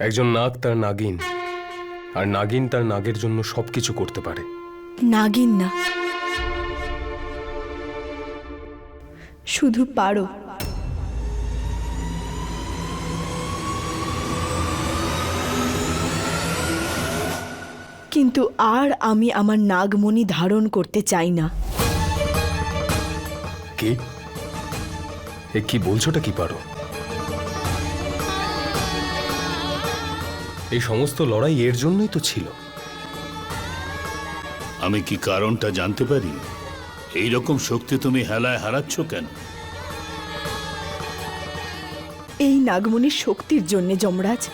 একজন নাগ তার নাগিন আর নাগিন তার নাগের জন্য সবকিছু করতে পারে। নাগিন না। শুধু পারো। কিন্তু আর আমি আমার নাগমণি ধারণ করতে চাই না। কি? এ কি বলছোটা কি পারো? এই সমস্ত লড়াই এর জন্যই তো ছিল। আমি কি কারণটা জানতে পারি? এই রকম শক্তি তুমি হেলায় হারাচ্ছ কেন? এই নাগমণির শক্তির জন্যে যমরাজ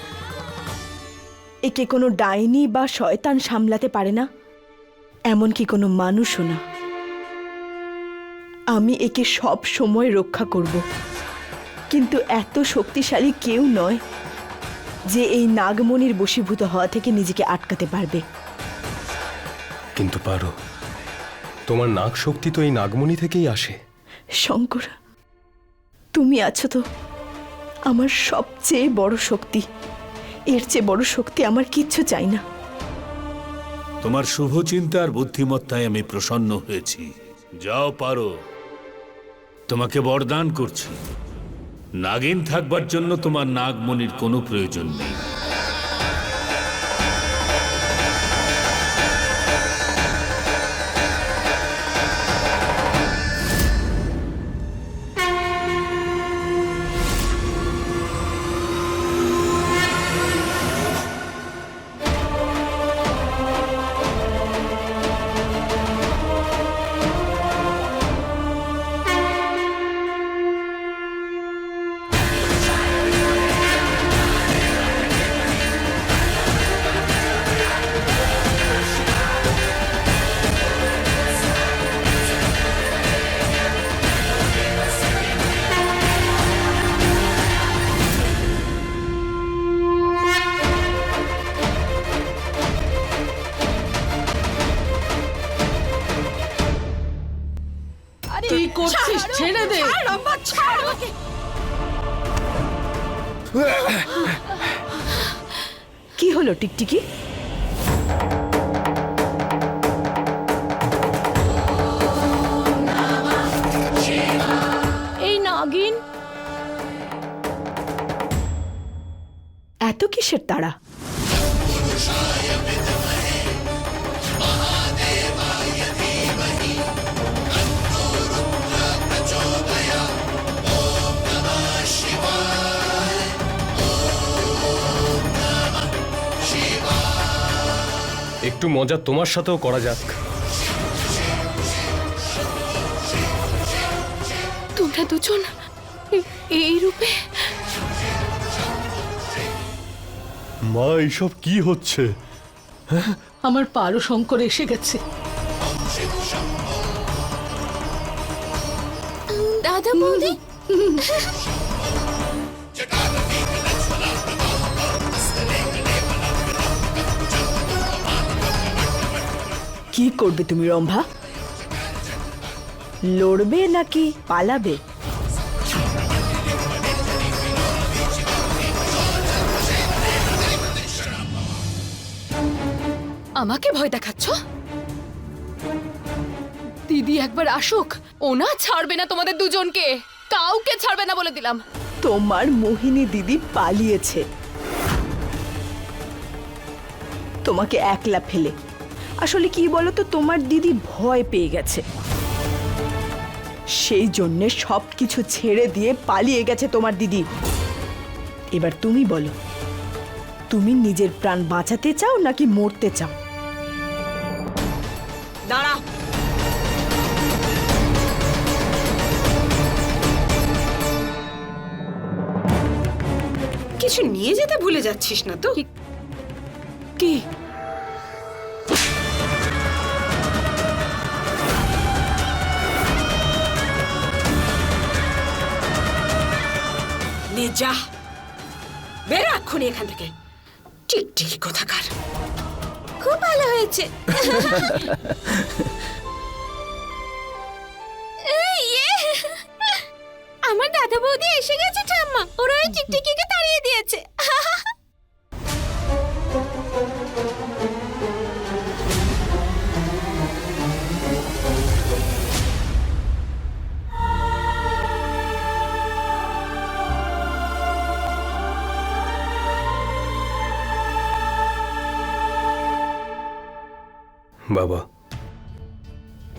একে কোনো ডাইনি বা শয়তান সামলাতে পারে না এমনকি কোনো মানুষও না। আমি একে সব সময় রক্ষা করব কিন্তু এত শক্তিশালী কেউ নয়। যে এই নাগমণির বশীভূত হওয়া থেকে নিজেকে আটকাতে পারবে। কিন্তু পারো তোমার নাগ শক্তি তো এই নাগমণি থেকেই আসে। শঙ্কর তুমি আছো তো আমার সবচেয়ে বড় শক্তি। এর চেয়ে বড় শক্তি আমার কিচ্ছু চাই না। তোমার শুভ চিন্তা আর বুদ্ধিমত্তায় আমি প্রসন্ন হয়েছি। যাও পারো তোমাকে বরদান করছি। নাগিন থাকবার জন্য তোমার নাগমণির কোনো প্রয়োজন নেই। এত কিসের তাড়া? একটু মজা তোমার সাথেও করা যাক। তোমরা দুজন এই রূপে মা এইসব কি হচ্ছে? আমার পারো শঙ্কর এসে গেছে। দাদা বৌদি? কি করবে তুমি রম্ভা? লড়বে নাকি পালাবে? আমাকে ভয় দেখাচ্ছ? দিদি একবার আসুক, ওনা ছাড়বে না তোমাদের দুজনকে। কাউকে ছাড়বে না বলে দিলাম। তোমার মোহিনী দিদি পালিয়েছে। তোমাকে একলা ফেলে। আসলে কি বলো তো তোমার দিদি ভয় পেয়ে গেছে। সেই জন্যে সব কিছু ছেড়ে দিয়ে পালিয়ে গেছে তোমার দিদি। এবার তুমি বলো, তুমি নিজের প্রাণ বাঁচাতে চাও নাকি মরতে চাও? কিছু নিয়ে যেতে ভুলে যাচ্ছিস না তো? কি নে যা। বেরো এক্ষুনি এখান থেকে। টিকটিকি কোথাকার। খুব ভালো হয়েছে! আমার দাদা বৌদি এসে গেছে ঠাম্মা। ওরা ওই টিকটিকিকে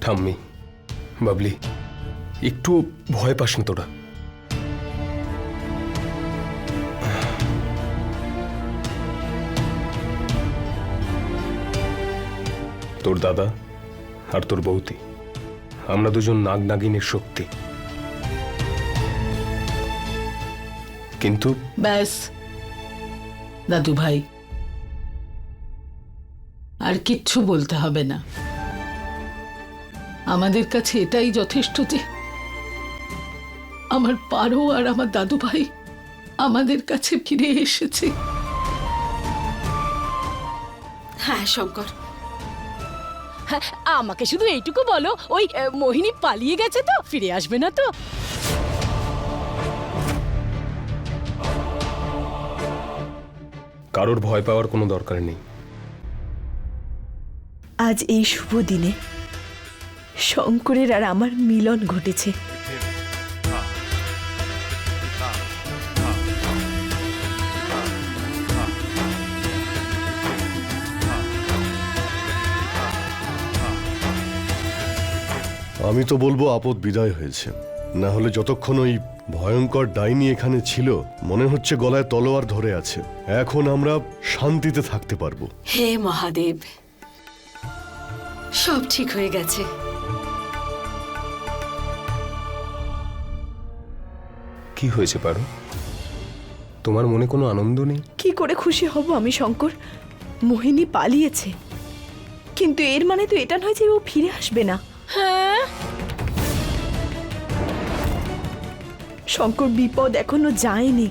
ঠাম্মি বাবলি। একটু ভয় পাস না তোরা। তোর দাদা আর তোর বৌতি আমরা দুজন নাগ নাগিনের শক্তি। কিন্তু ব্যাস দাদু ভাই আর কিচ্ছু বলতে হবে না। আমাদের কাছে এটাই যথেষ্ট যে আমার পারো আর আমার দাদু ভাই আমাদের কাছে ফিরে এসেছে। হ্যাঁ শঙ্কর। আমাকে শুধু এইটুকু বলো ওই আহ, মোহিনী পালিয়ে গেছে তো? ফিরে আসবে না তো? কারোর ভয় পাওয়ার কোনো দরকার নেই। আজ এই শুভ দিনে শঙ্করের আর আমার মিলন ঘটেছে। আমি তো বলব আপদ বিদায় হয়েছে। না হলে যতক্ষণ ওই ভয়ঙ্কর ডাইনি এখানে ছিল মনে হচ্ছে গলায় তলোয়ার ধরে আছে। এখন আমরা শান্তিতে থাকতে পারব। হে মহাদেব সব ঠিক হয়ে গেছে। কি হয়েছে পারো? তোমার মনে কোনো আনন্দ নেই? কি করে খুশি হব আমি শঙ্কর? মোহিনী পালিয়েছে। কিন্তু এর মানে তো এটা নয় যে ও ফিরে আসবে না। হ্যাঁ? শঙ্কর বিপদ এখনও যায়নি।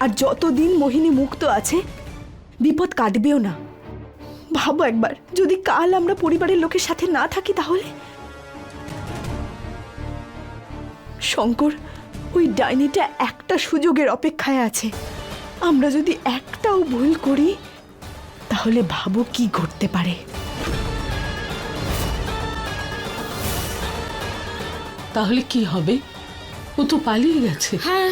আর যতদিন মোহিনী মুক্ত আছে বিপদ কাটবেও না। ভাবো একবার যদি কাল আমরা পরিবারের লোকের সাথে না থাকি তাহলে? শঙ্কর ওই ডাইনিটা একটা সুযোগের অপেক্ষায় আছে। আমরা যদি একটাও ভুল করি তাহলে ভাবো কি ঘটতে পারে। তাহলে কি হবে? ও তো পালিয়ে গেছে। হ্যাঁ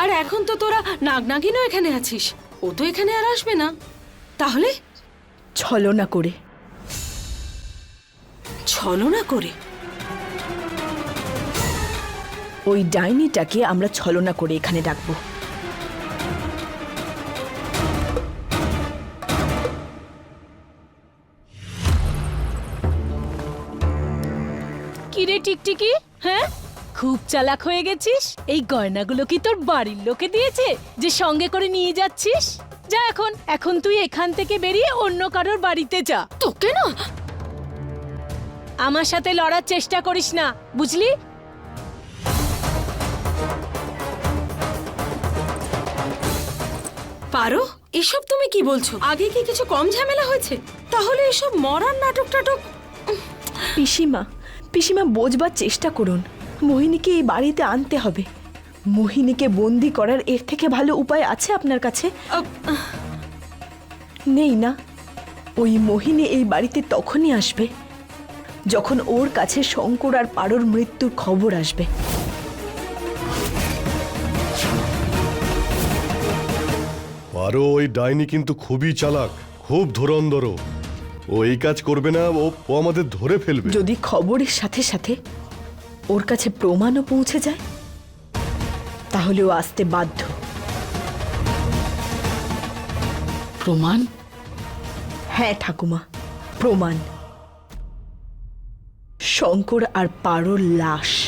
আর এখন তো তোরা নাগনাগিনও এখানে আছিস। ও তো এখানে আর আসবে না। তাহলে? ছলনা করে। ছলনা করে? ওই ডাইনিটাকে আমরা ছলনা করে এখানে ডাকবো। কিরে টিকটিকি? হ্যাঁ? খুব চালাক হয়ে গেছিস? এই গয়নাগুলো কি তোর বাড়ির লোকে দিয়েছে যে সঙ্গে করে নিয়ে যাচ্ছিস? যা এখন এখন তুই এখান থেকে বেরিয়ে অন্য কারোর বাড়িতে যা। তোকে না? আমার সাথে লড়ার চেষ্টা করিস না বুঝলি? পারো? এসব তুমি কি বলছো? আগে কি কিছু কম ঝামেলা হয়েছে? তাহলে এসব মরার নাটক টাটক পিসিমা পিসিমা বোঝবার চেষ্টা করুন। মোহিনীকে এই বাড়িতে আনতে হবে। মোহিনীকে বন্দি করার এর থেকে ভালো উপায় আছে আপনার কাছে? নেই না। ওই মোহিনী এই বাড়িতে তখনই আসবে যখন ওর কাছে শঙ্কর আর পারোর মৃত্যুর খবর আসবে। আরও ওই ডাইনি কিন্তু খুবই চালাক খুব ধুরন্ধর ও এই কাজ করবে না ও ও আমাদের ধরে ফেলবে। যদি খবরের সাথে সাথে ওর কাছে প্রমাণও পৌঁছে যায় তাহলে ও আসতে বাধ্য। প্রমাণ? হ্যাঁ ঠাকুমা প্রমাণ। শঙ্কর আর পারোর লাশ।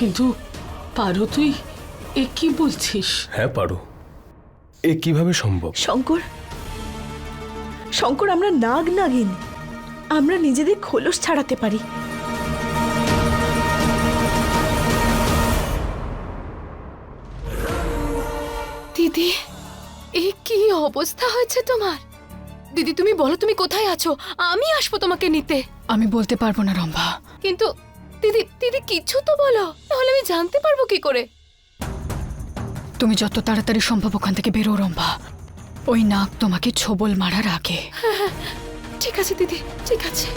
কিন্তু পারো তুই এ কি বলছিস? হ্যাঁ পারো। এ কীভাবে সম্ভব? শঙ্কর শঙ্কর আমরা নাগ নাগিন। আমরা নিজেদের খোলস ছাড়াতে পারি। দিদি এ কি অবস্থা হয়েছে তোমার? দিদি তুমি বলো তুমি কোথায় আছো? আমি আসব তোমাকে নিতে। আমি বলতে পারব না রম্ভা। কিন্তু দিদি দিদি কিছু তো বলো। তাহলে আমি জানতে পারব কি করে? তুমি যত তাড়াতাড়ি সম্ভব ওখান থেকে বেরো রম্ভা। ওই নাক তোমাকে ছোবল মারার আগে। ঠিক আছে দিদি ঠিক আছে।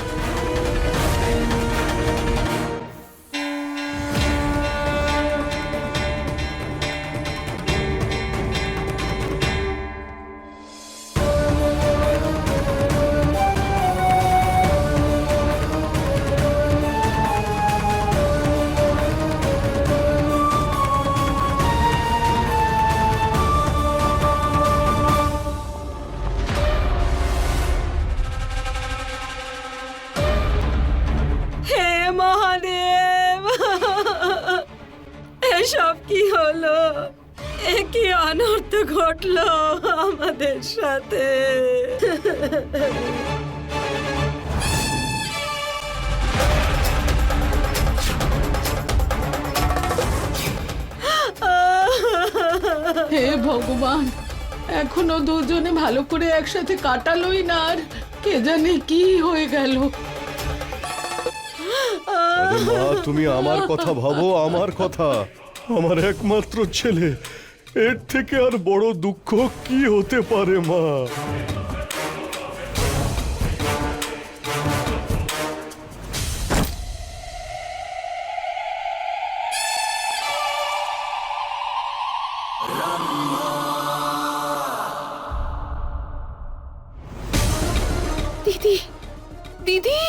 সাথে হে ভগবান এখনও দুজনে ভালো করে একসাথে কাটালোই না আর কে জানে কি হয়ে গেল। আরে মা তুমি আমার কথা ভাবো আমার কথা। আমার একমাত্র ছেলে এর থেকে আর বড় দুঃখ কি হতে পারে, মা? দিদি দিদি,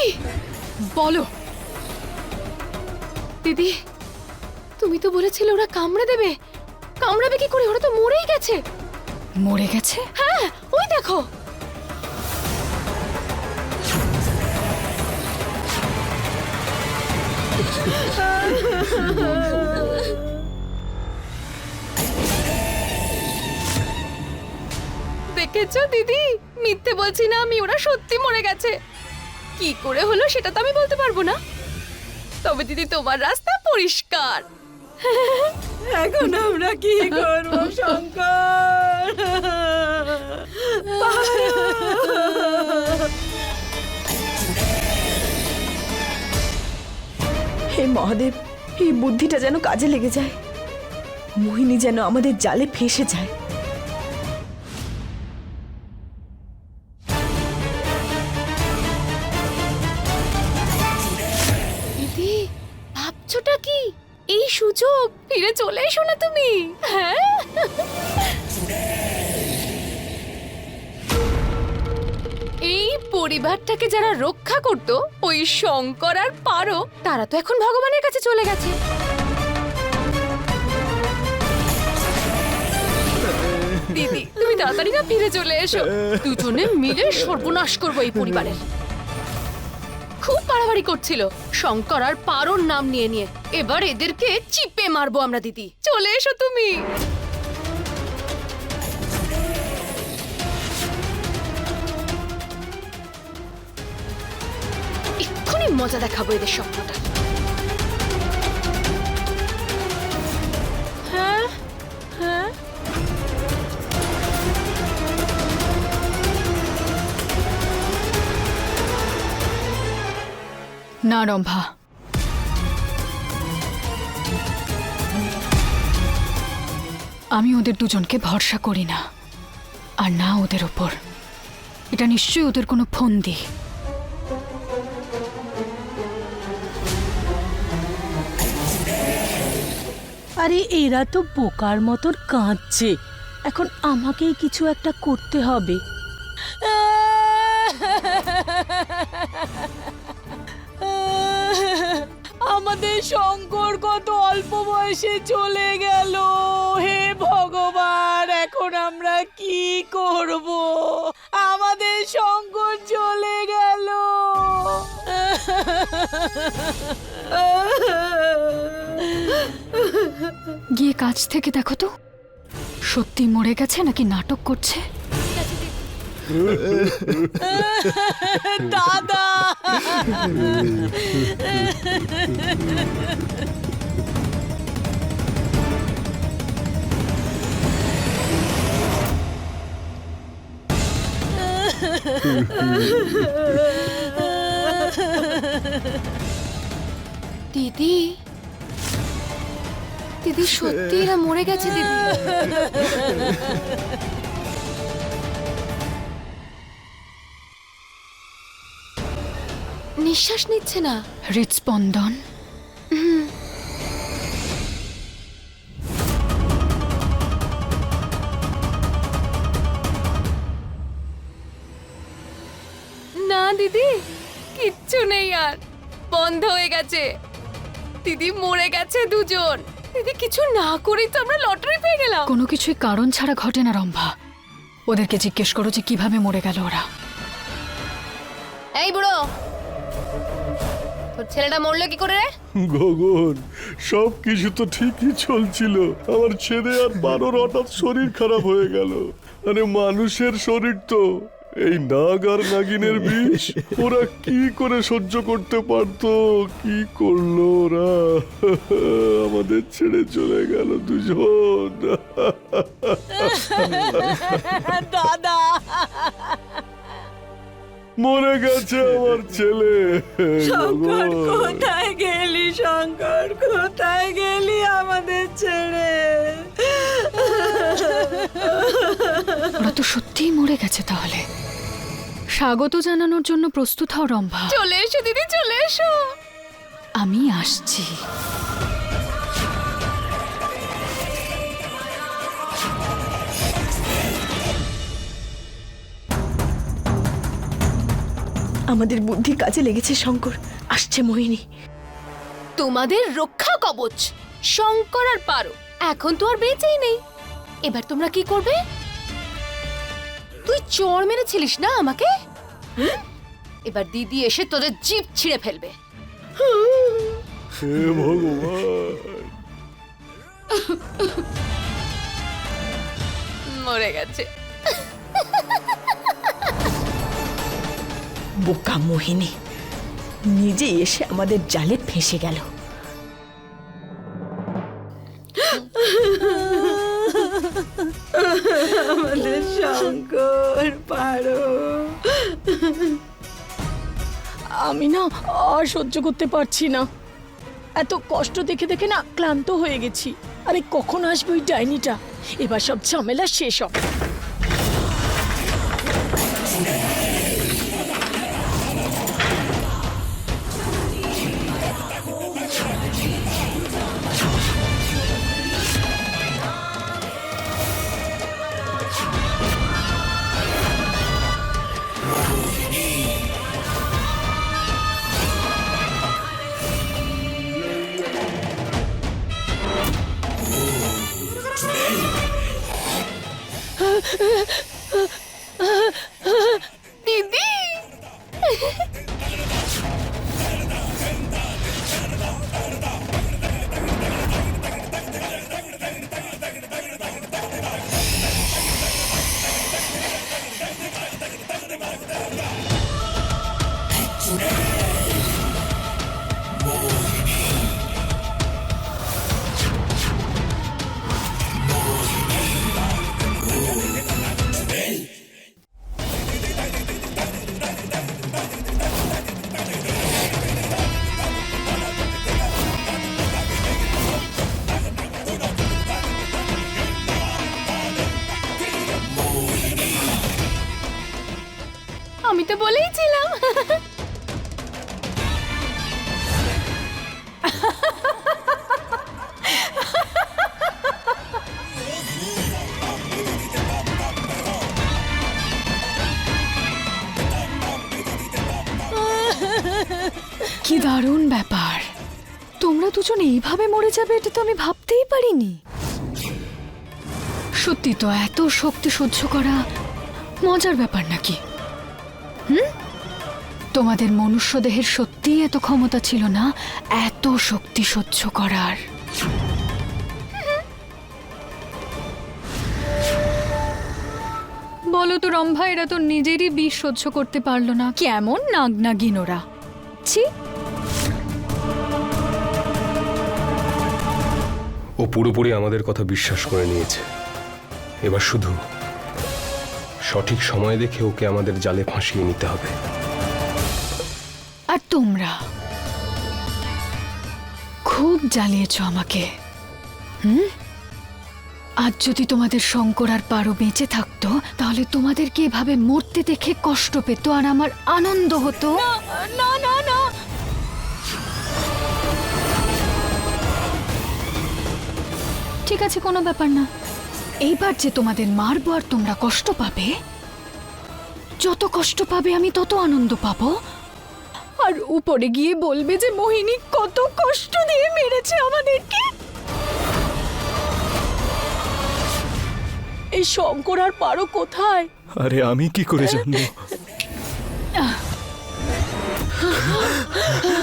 বলো। দিদি, তুমি তো বলেছিলে ওরা কামড়ে দেবে। কামড়াবে কি করে? ওরা তো মরেই গেছে। মরে গেছে? হ্যাঁ ওই দেখো। দেখেছ দিদি? মিথ্যে বলছি না আমি ওরা সত্যি মরে গেছে। কি করে হলো সেটা তো আমি বলতে পারব না। তবে দিদি তোমার রাস্তা পরিষ্কার। এখন আমরা কি করব, শঙ্কর? হে মহাদেব, এই বুদ্ধিটা যেন কাজে লেগে যায়। মোহিনী যেন আমাদের জালে ফেসে যায়। পরিবারটাকে যারা রক্ষা করত, ওই শঙ্কর আর পারো, তারা তো এখন ভগবানের কাছে চলে গেছে। দিদি, তুমি তাড়াতাড়ি না ফিরে চলে এসো। দুজনে মিলে সর্বনাশ করব এই পরিবারের। খুব বাড়াবাড়ি করছিল শঙ্কর আর পারোর নাম নিয়ে নিয়ে। এবার এদেরকে চিপে মারবো আমরা, দিদি। চলে এসো তুমি। মজা দেখাবো এদের স্বপ্নটা। হ্যাঁ হ্যাঁ। না রম্ভা। আমি ওদের দুজনকে ভরসা করি না আর না ওদের ওপর। এটা নিশ্চয়ই ওদের কোনো ফন্দি। আরে, এরা তো বোকার মতন কাঁদছে। এখন আমাকেই কিছু একটা করতে হবে। আমাদের শঙ্কর কত অল্প বয়সে চলে গেল। হে ভগবান, এখন আমরা কি করব? আমাদের শঙ্কর চলে গেল। গিয়ে কাছ থেকে দেখো তো। সত্যি মরে গেছে নাকি নাটক করছে? দাদা! দিদি দিদি সত্যি এরা মরে গেছে দিদি। নিঃশ্বাস নিচ্ছে না। হৃদস্পন্দন না দিদি কিচ্ছু নেই আর। বন্ধ হয়ে গেছে। দিদি মরে গেছে দুজন। দিদি কিছু না করেই তো আমরা লটারি পেয়ে গেলাম। কোনো কিছুই কারণ ছাড়া ঘটে না রম্ভা। ওদেরকে জিজ্ঞেস করো যে কীভাবে মরে গেল ওরা। এই বুড়ো তোর ছেলেটা মরলো কি করে রে? গগন সব কিছু তো ঠিকই চলছিল। আমার ছেলে আর বারোর হঠাৎ শরীর খারাপ হয়ে গেল। আরে মানুষের শরীর তো। এই নাগ আর নাগিনের বিষ ওরা কি করে সহ্য করতে পারতো? কি করল ওরা? আমাদের ছেড়ে চলে গেল দুজন। দাদা। মরে গেছে আমার ছেলে। শঙ্কর কোথায় গেলি শঙ্কর? কোথায় গেলি আমাদের ছেড়ে? ওরা তো সত্যিই মরে গেছে তাহলে। স্বাগত জানানোর জন্য প্রস্তুত হও রম্ভা। চলে এসো দিদি চলে এসো। আমি আসছি। আমাদের বুদ্ধি কাজে লেগেছে শঙ্কর। আসছে মোহিনী। তোমাদের রক্ষা কবচ শঙ্কর আর পারো। এখন তো আর বেঁচেই নেই। এবার তোমরা কি করবে? তুই চড় মেরেছিলিস না আমাকে? হুম? এবার দিদি এসে তোদের জিভ ছিঁড়ে ফেলবে। হে ভগবান। মরে গেছে। বোকা মোহিনী নিজেই এসে আমাদের জালে ফেঁসে গেল। আমি না আর সহ্য করতে পারছি না। এত কষ্ট দেখে দেখে না ক্লান্ত হয়ে গেছি। আরে কখন আসবে ওই ডাইনিটা? এবার সব ঝামেলা শেষ হবে। কি দারুণ ব্যাপার। তোমরা দুজন এইভাবে মরে যাবে, এটা তো আমি ভাবতেই পারিনি। সত্যি তো এত শক্তি সহ্য করা মজার ব্যাপার নাকি? হুম? তোমাদের মনুষ্য দেহের সত্যিই এত ক্ষমতা ছিল না, এত শক্তি সহ্য করার। বলো তো রম্ভা, এরা তো নিজেরই বিষ সহ্য করতে পারল না। কেমন নাগ নাগিন ওরা। ছি পুরোপুরি আমাদের কথা বিশ্বাস করে নিয়েছে। এবার শুধু সঠিক সময় দেখে ওকে আমাদের জালে ফাঁসিয়ে নিতে হবে। আর তোমরা খুব জ্বালিয়েছ আমাকে, হুম? আজ যদি তোমাদের শঙ্কর আর পারো বেঁচে থাকতো, তাহলে তোমাদেরকে এভাবে মরতে দেখে কষ্ট পেত আর আমার আনন্দ হতো। ঠিক আছে কোনো ব্যাপার না। এইবার যে তোমাদের মারবো আর তোমরা কষ্ট পাবে যত কষ্ট পাবে আমি তত আনন্দ পাবো। আর উপরে গিয়ে বলবে যে মোহিনী কত কষ্ট দিয়ে মেরেছে আমাদেরকে। এই শঙ্কর আর পারো কোথায়? আরে আমি কি করে জানব?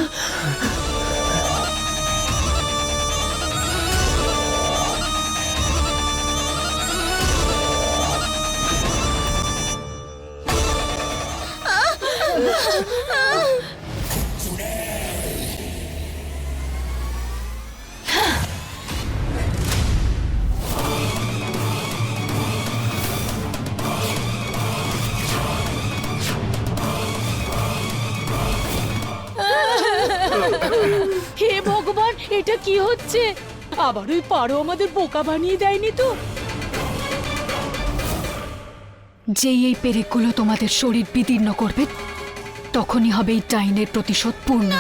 ভগবান এটা কি হচ্ছে? আবার ওই পারো আমাদের বোকা বানিয়ে দেয়নি তো? যেই এই পেরেকগুলো তোমাদের শরীর বিদীর্ণ করবে তখনই হবে এই ডাইনের প্রতিশোধ পূর্ণ।